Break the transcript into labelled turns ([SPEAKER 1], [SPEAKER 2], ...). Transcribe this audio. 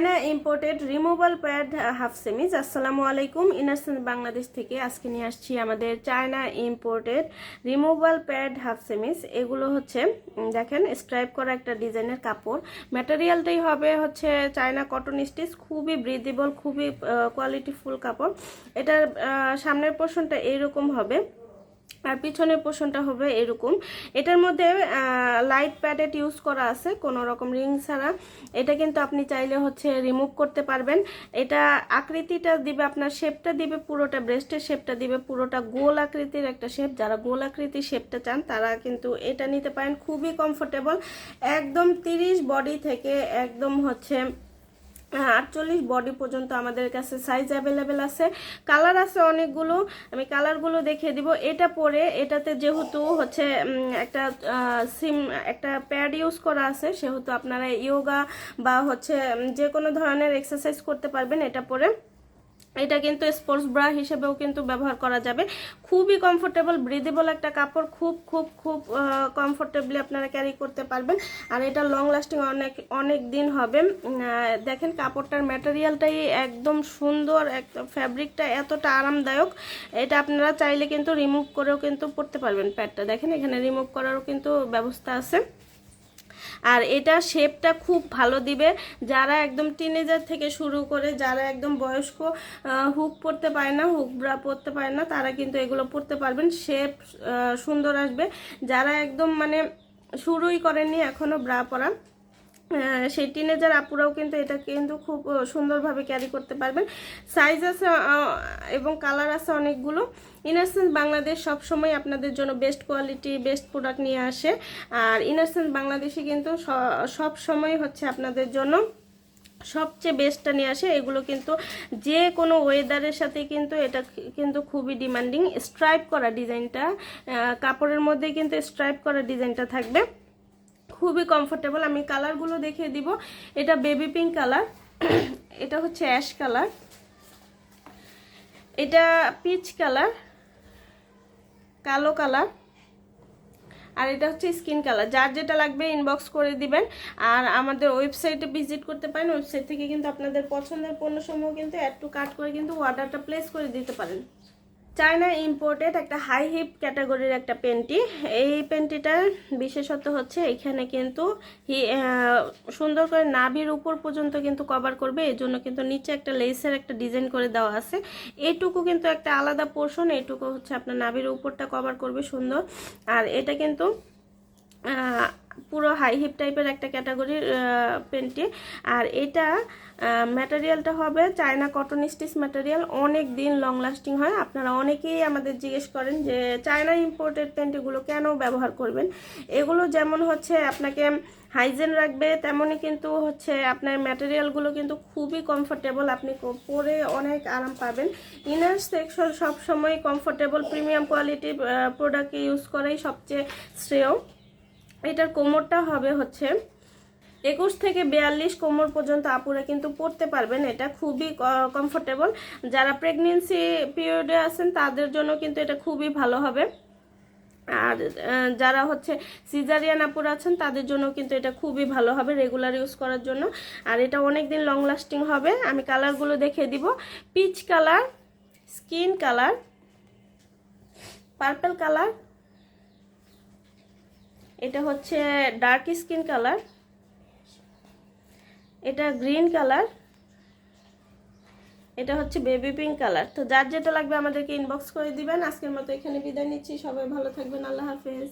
[SPEAKER 1] China imported removal pad half সেমিজ আসসালামু আলাইকুম ইনারসেন বাংলাদেশ থেকে আজকে নিয়ে আসছি আমাদের China imported removal pad half সেমিজ এগুলো হচ্ছে দেখেন স্ট্রাইপ করা একটা ডিজাইনের কাপড়। ম্যাটেরিয়ালটাই হবে হচ্ছে চায়না কটন স্টিচ খুবই ব্রিদেবল খুবই কোয়ালিটিফুল কাপড়। এটার সামনের পোর্শনটা এইরকম হবে। আর পিছনের পোর্শনটা হবে এরকম। এটার মধ্যে লাইট প্যাডেট ইউজ করা আছে, কোনো রকম রিং ছাড়া। এটা কিন্তু আপনি চাইলে হচ্ছে রিমুভ করতে পারবেন। এটা আকৃতিটা দিবে, আপনার শেপটা দিবে পুরোটা ব্রেস্টের শেপটা দিবে পুরোটা গোল আকৃতির একটা শেপ যারা গোল আকৃতির শেপটা চান, তারা কিন্তু এটা নিতে পারেন। খুবই কমফোর্টেবল একদম তিরিশ বডি থেকে একদম হচ্ছে আটচল্লিশ বডি পর্যন্ত আমাদের কাছে সাইজ অ্যাভেলেবেল আছে। কালার আছে অনেকগুলো, আমি কালারগুলো দেখিয়ে দিব। এটা পরে, এটাতে যেহেতু হচ্ছে একটা সিম একটা প্যাড ইউজ করা আছে, সেহেতু আপনারা ইয়োগা বা হচ্ছে যে কোনো ধরনের এক্সারসাইজ করতে পারবেন এটা পরে। এটা কিন্তু স্পোর্টস ব্রা হিসেবেও কিন্তু ব্যবহার করা যাবে। খুবই কমফোর্টেবল ব্রিদেবল একটা কাপড় খুব খুব খুব কমফোর্টেবলি আপনারা ক্যারি করতে পারবেন। আর এটা লং লাস্টিং অনেক অনেক দিন হবে। দেখেন কাপড়টার ম্যাটেরিয়ালটাই একদম সুন্দর একদম ফ্যাব্রিকটা এতটা আরামদায়ক। এটা আপনারা চাইলে কিন্তু রিমুভ করেও কিন্তু পরতে পারবেন প্যাডটা দেখেন এখানে রিমুভ করারও কিন্তু ব্যবস্থা আছে। আর এটা শেপটা খুব ভালো দিবে। যারা একদম টিনেজার থেকে শুরু করে, যারা একদম বয়স্ক হুক পরতে পারে না হুক ব্রা পরতে পারে না, তারা কিন্তু এগুলো পরতে পারবেন। শেপ সুন্দর আসবে। যারা একদম মানে শুরুই করেননি এখনও ব্রা পরা সেই টিনেজার আপুরাও কিন্তু এটা কিন্তু খুব সুন্দরভাবে ক্যারি করতে পারবেন। সাইজ আছে এবং কালার আছে অনেকগুলো। ইনারসেন্স বাংলাদেশ সবসময় আপনাদের জন্য বেস্ট কোয়ালিটি বেস্ট প্রোডাক্ট নিয়ে আসে। আর ইনারসেন্স বাংলাদেশে কিন্তু সব সময় হচ্ছে আপনাদের জন্য সবচেয়ে বেস্টটা নিয়ে আসে। এগুলো কিন্তু যে কোনো ওয়েদারের সাথে কিন্তু এটা কিন্তু খুবই ডিমান্ডিং স্ট্রাইপ করা ডিজাইনটা কাপড়ের মধ্যে কিন্তু স্ট্রাইপ করা ডিজাইনটা থাকবে। খুবই কমফোর্টেবল আমি কালারগুলো দেখিয়ে দিব। এটা বেবি পিঙ্ক কালার এটা হচ্ছে অ্যাশ কালার এটা পিচ কালার কালো কালার আর এটা হচ্ছে স্কিন কালার যার যেটা লাগবে ইনবক্স করে দিবেন। আর আমাদের ওয়েবসাইটে ভিজিট করতে পারেন। ওয়েবসাইট থেকে কিন্তু আপনাদের পছন্দের পণ্যসমূহ কিন্তু অ্যাড টু কাট করে কিন্তু অর্ডারটা প্লেস করে দিতে পারেন। চায়না ইম্পোর্টেড একটা হাই হিপ ক্যাটাগরির একটা পেন্টি এই পেন্টিটার বিশেষত হচ্ছে এখানে কিন্তু সুন্দর করে নাভির উপর পর্যন্ত কিন্তু কভার করবে। এই জন্য কিন্তু নিচে একটা লেসের একটা ডিজাইন করে দেওয়া আছে। এইটুকু কিন্তু একটা আলাদা পোর্শন এইটুকু হচ্ছে আপনার নাভির উপরটা কভার করবে সুন্দর। আর এটা কিন্তু পুরো হাই হিপ টাইপের একটা ক্যাটাগরির পেন্টি। আর এটা ম্যাটেরিয়ালটা হবে চায়না কটন স্টিচ ম্যাটেরিয়াল অনেক দিন লং লাস্টিং হয়। আপনারা অনেকেই আমাদের জিজ্ঞেস করেন যে চায়না ইম্পোর্টেড পেন্টিগুলো কেন ব্যবহার করবেন? এগুলো যেমন হচ্ছে আপনাকে হাইজেন রাখবে, তেমনই কিন্তু হচ্ছে আপনার ম্যাটেরিয়ালগুলো কিন্তু খুবই কমফোর্টেবল আপনি পরে অনেক আরাম পাবেন। ইনার সেকশন সবসময় কমফোর্টেবল প্রিমিয়াম কোয়ালিটির প্রোডাক্ট ইউজ করাই সবচেয়ে শ্রেয়। এটার কোমরটা হবে হচ্ছে একুশ থেকে বিয়াল্লিশ কোমর পর্যন্ত আপুরা কিন্তু পরতে পারবেন। এটা খুবই কমফোর্টেবল যারা প্রেগনেন্সি পিরিয়ডে আছেন, তাদের জন্য কিন্তু এটা খুবই ভালো হবে। আর যারা হচ্ছে সিজারিয়ান আপুর আছেন, তাদের জন্য কিন্তু এটা খুবই ভালো হবে রেগুলার ইউজ করার জন্য। আর এটা অনেক দিন লং লাস্টিং হবে। আমি কালারগুলো দেখিয়ে দিব। Peach colour skin colour purple colour এটা হচ্ছে ডার্ক স্কিন কালার এটা গ্রিন কালার এটা হচ্ছে বেবি পিঙ্ক কালার তো যার যেটা লাগবে আমাদেরকে ইনবক্স করে দিবেন। আজকের মতো এখানে বিদায় নিচ্ছি। সবাই ভালো থাকবেন। আল্লাহ হাফেজ।